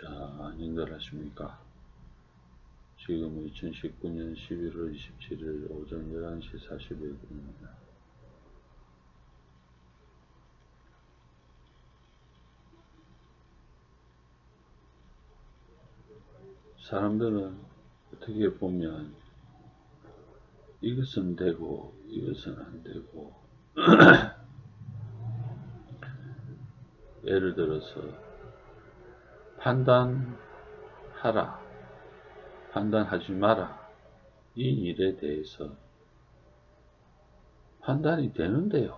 자, 안녕들 하십니까? 지금은 2019년 11월 27일 오전 11시 41분입니다. 사람들은 어떻게 보면 이것은 되고 이것은 안 되고 예를 들어서 판단하라. 판단하지 마라. 이 일에 대해서 판단이 되는데요.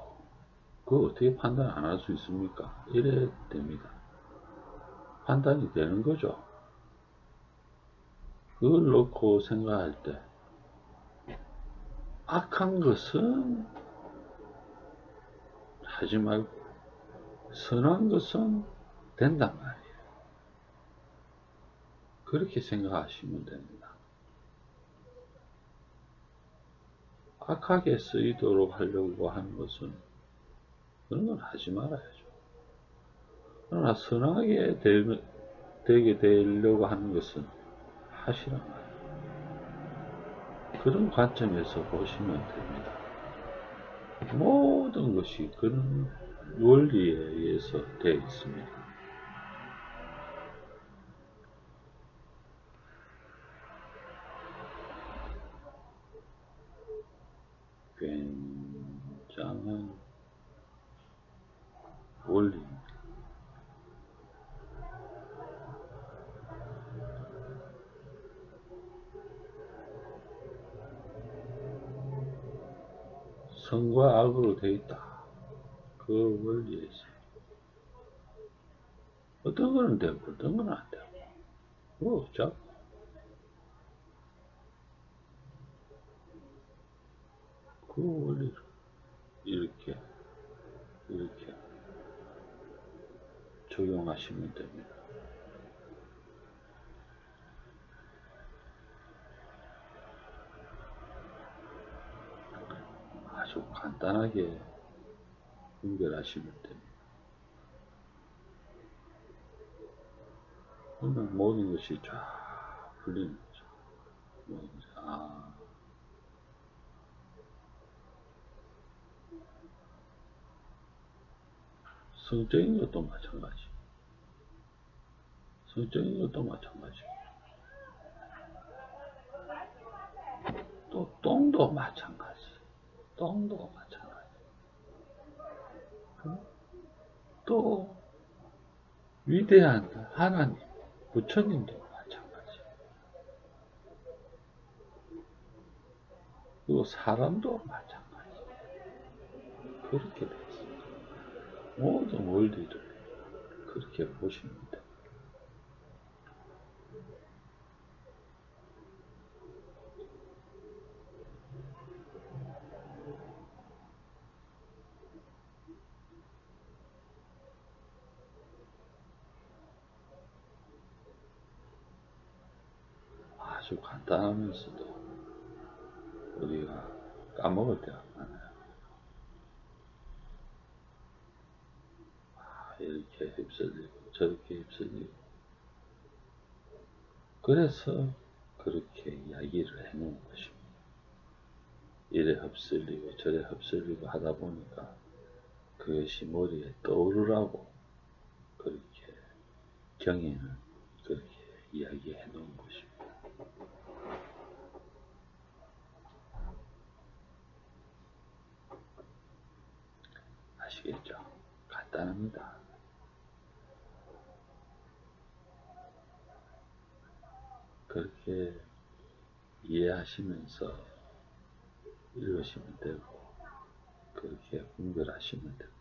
그거 어떻게 판단 안 할 수 있습니까? 이래 됩니다. 판단이 되는 거죠. 그걸 놓고 생각할 때 악한 것은 하지 말고 선한 것은 된단 말이에요. 그렇게 생각하시면 됩니다. 악하게 쓰이도록 하려고 하는 것은 그런 건 하지 말아야죠. 그러나 선하게 되, 되게 되려고 하는 것은 하시란 말이에요. 그런 관점에서 보시면 됩니다. 모든 것이 그런 원리에 의해서 되어 있습니다. 굉장한 원리입니다. 선과 악으로 되어 있다. 그 원리에서. 어떤 거는 되고, 어떤 거는 안 되고. 뭐, 없죠. 그 원리를 이렇게, 이렇게 적용하시면 됩니다. 아주 간단하게 분별하시면 됩니다. 그러면 모든 것이 쫙 풀리는 거죠. 아. 성적인 것도 마찬가지. 성적인 것도 마찬가지. 또 똥도 마찬가지. 똥도 마찬가지. 또 위대한 하나님, 부처님도 마찬가지. 그리고 사람도 마찬가지. 그렇게 돼. 모든 원리를 그렇게 보시면 됩니다. 아주 간단하면서도 우리가 까먹을 때가 많아요. 아, 이렇게 휩쓸리고 저렇게 휩쓸리고 그래서 그렇게 이야기를 해놓은 것입니다. 이래 흡쓸리고 저래 흡쓸리고 하다 보니까 그것이 머리에 떠오르라고 그렇게 경에는 그렇게 이야기해 놓은 것입니다. 아시겠죠? 간단합니다. 그렇게 이해하시면서 읽으시면 되고, 그렇게 분별하시면 됩니다.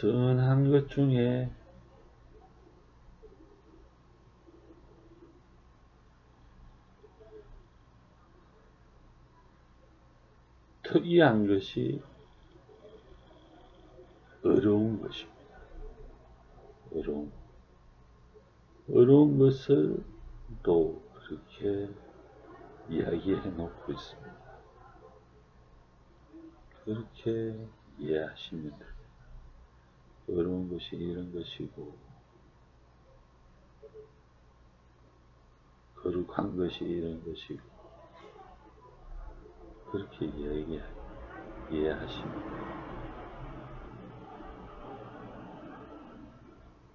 선한 것 중에 특이한 것이 어려운 것입니다. 어려운. 어려운 것을 또 그렇게 이야기해 놓고 있습니다. 그렇게 이해하시면 됩니다. 어려운 것이 이런 것이고, 거룩한 것이 이런 것이고, 그렇게 이야기, 이해하시면 됩니다.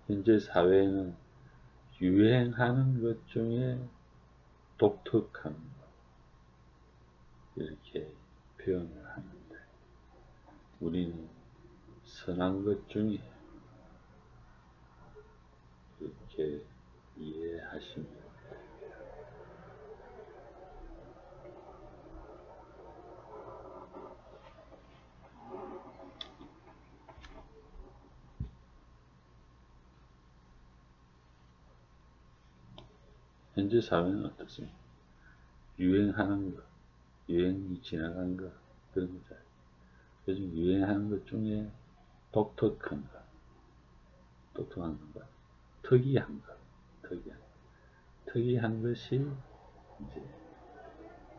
현재 사회는 유행하는 것 중에 독특한 것, 이렇게 표현을 하는데, 우리는 선한 것 중에 그렇게 이해하시면 현재 사회는 어떻습니까? 유행하는 것, 유행이 지나간 것, 그런 거잖아요. 요즘 유행하는 것 중에 독특한 것, 독특한 것, 특이한 것, 특이한 것. 특이한 것이 이제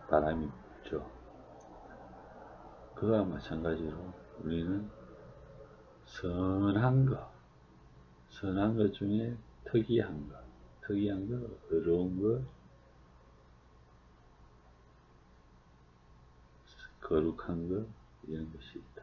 바람이 불죠. 그와 마찬가지로 우리는 선한 것, 선한 것 중에 특이한 것, 특이한 것, 어려운 것, 거룩한 것, 이런 것이 있다.